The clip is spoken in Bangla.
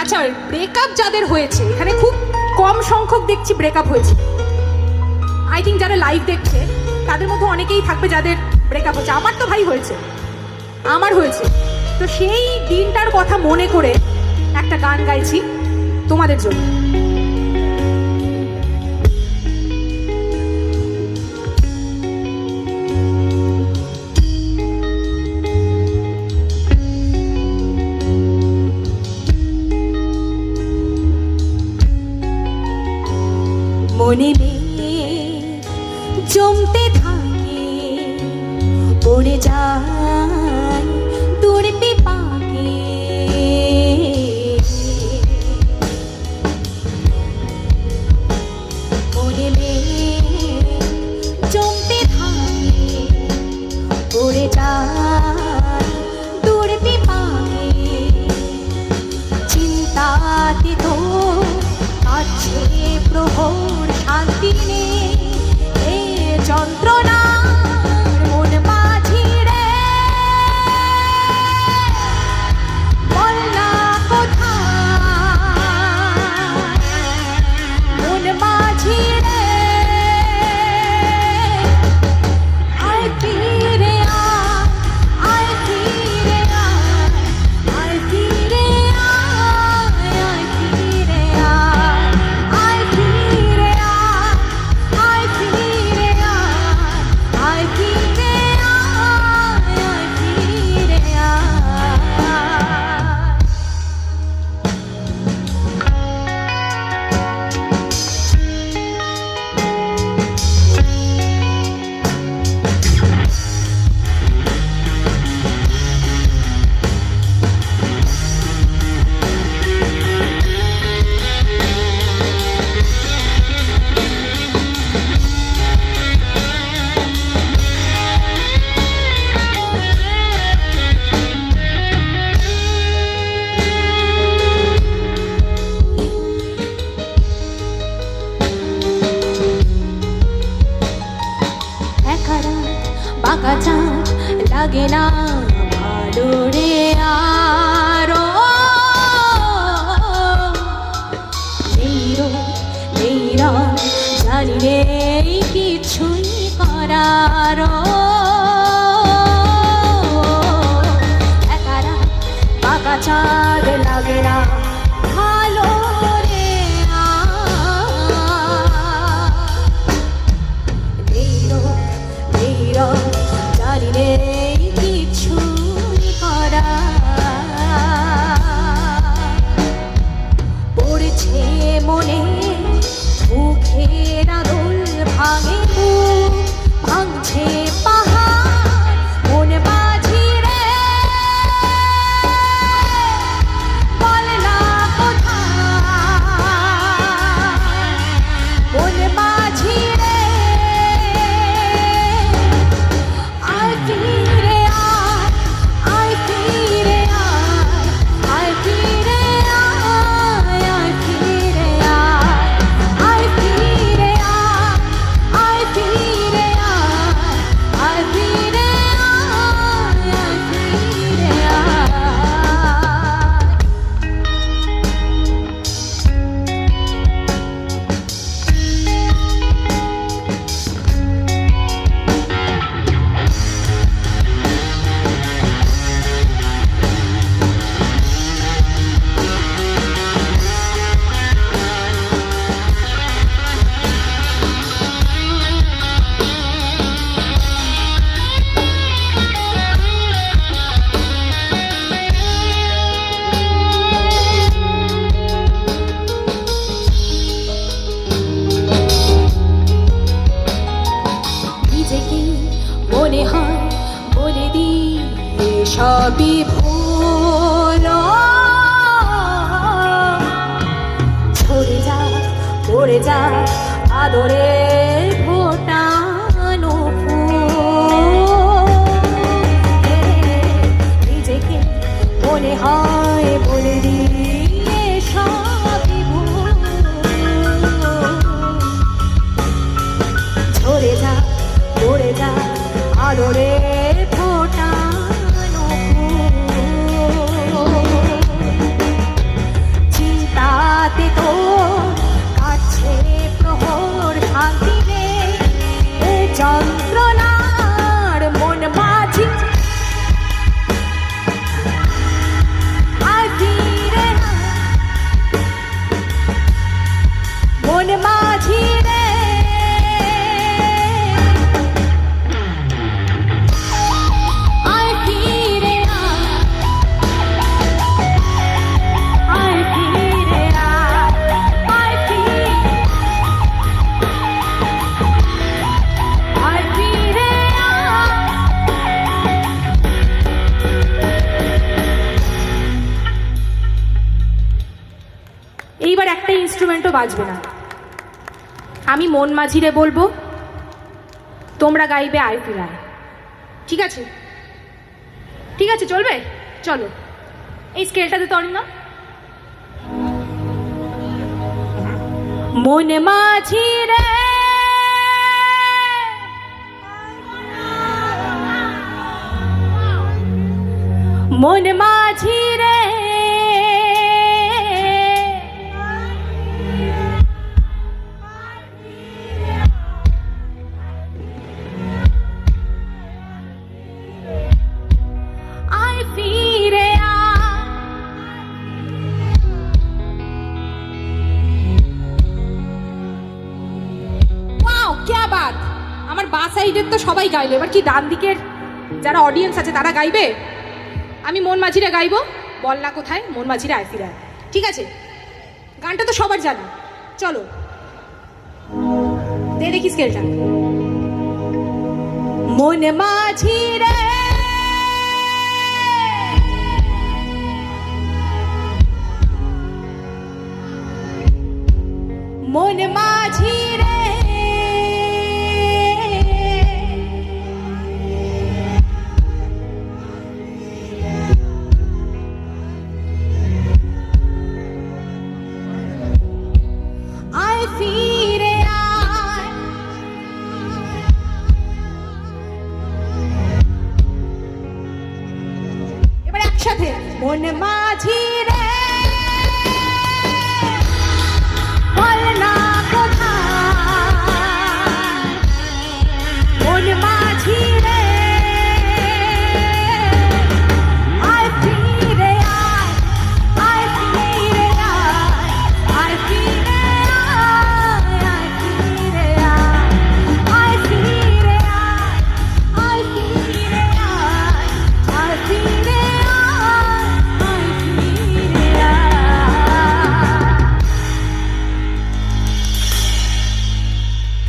আচ্ছা ব্রেকআপ যাদের হয়েছে, এখানে খুব কম সংখ্যক দেখছি ব্রেকআপ হয়েছে। আই থিঙ্ক যারা লাইভ দেখছে, তাদের মধ্যে অনেকেই থাকবে যাদের ব্রেকআপ হচ্ছে আমার তো ভাই হয়েছে, আমার হয়েছে। তো সেই দিনটার কথা মনে করে একটা গান গাইছি তোমাদের জন্য। মেঘ জমতে থাকে, পড়ে যায় দূরতে পাকে। মেঘ জমতে থাকে, পড়ে যায় দূরতে পাকে। চিন্তাতে তো আছে প্রহর। ফাঁকা চাঁদ লাগে না ভালো রে আরও। জানি রে কিছুই করারও team. সবই ভুল। ঝরে যা পড়ে যা আদরে বাজবে না। আমি মন মাঝিরে বলব, তোমরা গাইবে আয় ফিরায়। ঠিক আছে? ঠিক আছে, চলবে? চলো। এই স্কেলটাতে তো না মন মাঝিরে। মন মাঝিরে ক্যা বাত আমার বা সাইডের তো সবাই গাইলো। এবার কি ডান দিকের যারা অডিয়েন্স আছে, তারা গাইবে? আমি মন মাঝিরা গাইবো? বল না কোথায়, মন মাঝিরা আয় ঠিক আছে? গানটা তো সবার জানা। চলো। দে দেখি স্কেলটা মন মাঝিরে। মন মাঝিরে। মন মাঝি রে। বলনা